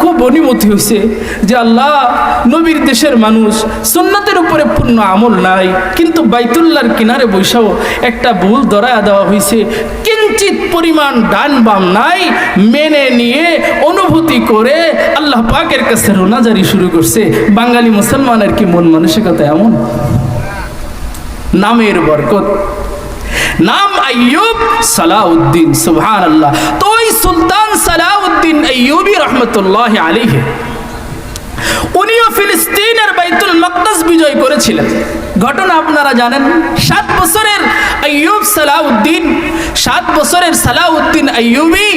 খুব অনুমতি হয়েছে যে আল্লাহ নবীর দেশের মানুষ সুন্নাতের উপরে পূর্ণ আমল নাই, কিন্তু বাইতুল্লাহর কিনারে বৈশাও একটা ভুল ধরায় দেওয়া হয়েছে। কিঞ্চিত পরিমাণ ডান বাম নাই, মেনে নিয়ে অনুভূতি করে আল্লাহ পাকের কাছে রোনাজারি শুরু করছে। বাঙালি মুসলমানের কি মন মানসিকতা এমন? নামের বরকত। নাম আইয়ুব সালাউদ্দিন সুবহান আল্লাহ তো ওই সুলতান সালাউদ্দিন আইয়ুবি রহমতুল্লাহ আলিহে উনিও ফিলিস্তিনের বাইতুল বিজয় করেছিলেন। ঘটনা আপনারা জানেন, সাত বছরের আইয়ুব সালাউদ্দিন, সাত বছরের সালাউদ্দিন আইয়ুবি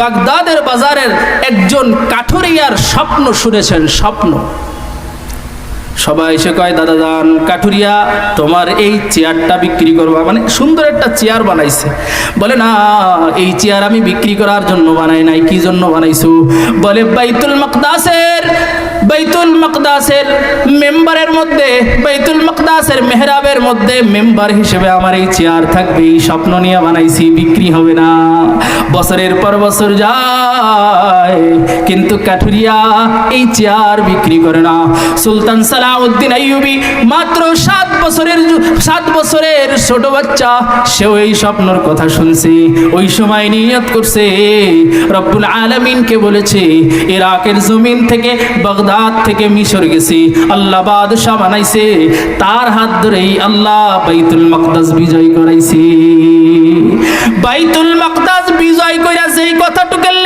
বাগদাদের বাজারের একজন কাঠুরিয়ার স্বপ্ন শুনেছেন, স্বপ্ন। সবাই এসে কয়, দাদা দান কাঠুরিয়া, তোমার এই চেয়ারটা বিক্রি করবা। মানে সুন্দর একটা চেয়ার বানাইছে। বলে, না, এই চেয়ার আমি বিক্রি করার জন্য বানাই নাই, কি জন্য বানাইছো? বলে, বাইতুল মকদাসের বাইতুল মকদাসের মেম্বারের মধ্যে, বাইতুল মকদাসের মেহরাবের মধ্যে মেম্বার হিসেবে আমার এই চেয়ার থাকবে, এই স্বপ্ন নিয়ে বানাইছি, বিক্রি হবে না। বছরের পর বছর যায়, কিন্তু কাঠুরিয়া এই চেয়ার বিক্রি করে না। সুলতান সালাউদ্দিন আইয়ুবি মাত্র সাত বছরের সাত বছরের ছোট বাচ্চা, সেও এই স্বপ্নর কথা শুনছে, ওই সময় নিয়ত করছে। রব্বুল আলমিনকে বলেছে, ইরাকের জমিন থেকে বাগদাদ থেকে মিশর গেছি, আল্লাহ বাদশাহ বানাইছে, তার হাত ধরেই আল্লাহ বাইতুল মকদাস বিজয় করাইছে। বাইতুল মকদাস বিজয় কইরা যেই কথাটুকের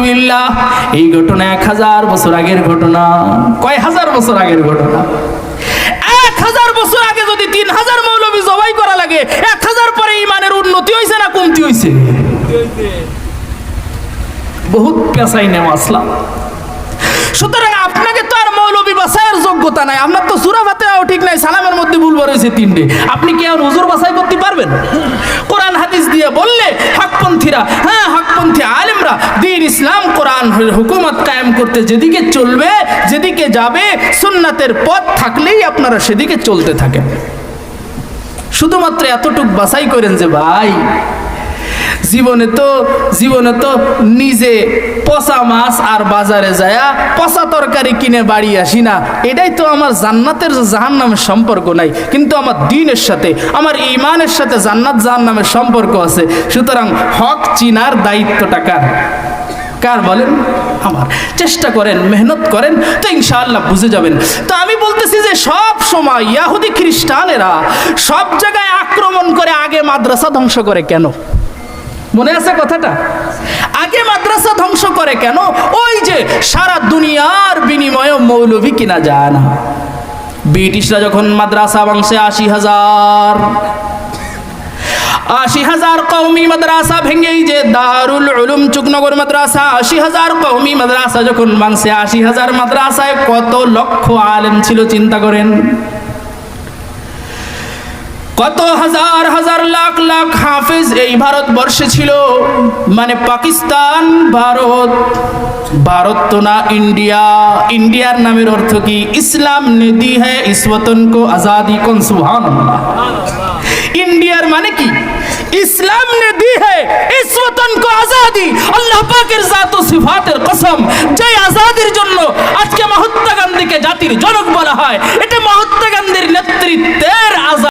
নাউজুবিল্লাহ, এই ঘটনা এক হাজার বছর আগের ঘটনা। কয় হাজার বছর আগের ঘটনা? এক হাজার বছর আগে যদি তিন হাজার মৌলবী জবাই করা লাগে, এক হাজার পরে ইমানের উন্নতি হয়েছে না কমতি হয়েছে বহুত পেশাই নেওয়া আসলাম। সুতরাং আপনাকে তো আর মৌলবী বাসায়ের যোগ্যতা নাই। আপনার তো সুরা ফাতেহাও ঠিক নাই, সালামের মধ্যে ভুল রয়েছে তিনটে। আপনি কি আর হুজুর বাসাই করতে পারবেন? কোরআন হাদিস দিয়ে বললে হকপন্থীরা হ্যাঁ হকপন্থী আলেমরা, দিন ইসলাম, কোরআন হুকুমত কায়েম করতে যেদিকে চলবে, যেদিকে যাবে, সুন্নাতের পথ থাকলেই আপনারা সেদিকে চলতে থাকেন। শুধুমাত্র এতটুক বাছাই করেন যে, ভাই জীবনে তো জীবনে তো নিজে পচা মাছ আর বাজারে যায়া পচা তরকারি কিনে বাড়ি আসি না। এটাই তো আমার জান্নাতের জাহান নামের সম্পর্ক নাই। কিন্তু আমার দিনের সাথে, আমার ইমানের সাথে জান্নাত জাহান নামের সম্পর্ক আছে। সুতরাং হক চিনার দায়িত্বটা কার? কার বলেন? আমার। চেষ্টা করেন, মেহনত করেন, তো ইনশাআল্লাহ বুঝে যাবেন। তো আমি বলতেছি যে সব সময় ইয়াহুদি খ্রিস্টানেরা সব জায়গায় আক্রমণ করে আগে মাদ্রাসা ধ্বংস করে কেন? মনে আছে কথাটা? আগে মাদ্রাসা ধ্বংস করে কেন? ওই যে সারা দুনিয়ার বিনিময়ে মৌলভী কিনা যায় না। ব্রিটিশরা যখন মাদ্রাসা বংশে আশি হাজার আশি হাজার কৌমি মাদ্রাসা ভেঙে এই যে দারুল উলুম চুকনগর মাদ্রাসা, আশি হাজার কৌমি মাদ্রাসা যখন মাংসে আশি হাজার মাদ্রাসায় কত লক্ষ আলেম ছিল, চিন্তা করেন। কত হাজার হাজার লাখ লাখ হাফেজ এই ভারতবর্ষে ছিল। মানে পাকিস্তান, ভারত ভারত তো না ইন্ডিয়া। ইন্ডিয়ার নামের অর্থ কি? ইসলাম নীতি হ্যাঁ ইসবতন কো আজাদি কোন? সুহান ইন্ডিয়ার মানে কি? ইসলাম নে দি হ্যাঁ ইসবতন কো আজাদি। আল্লাহ পাকের জাত ও সিফাতের কসম যে আজাদির জন্য আজকে মহাত্মা গান্ধীকে জাতির জনক বলা হয়, এটা মহাত্মা গান্ধীর নেতৃত্বের আজাদ।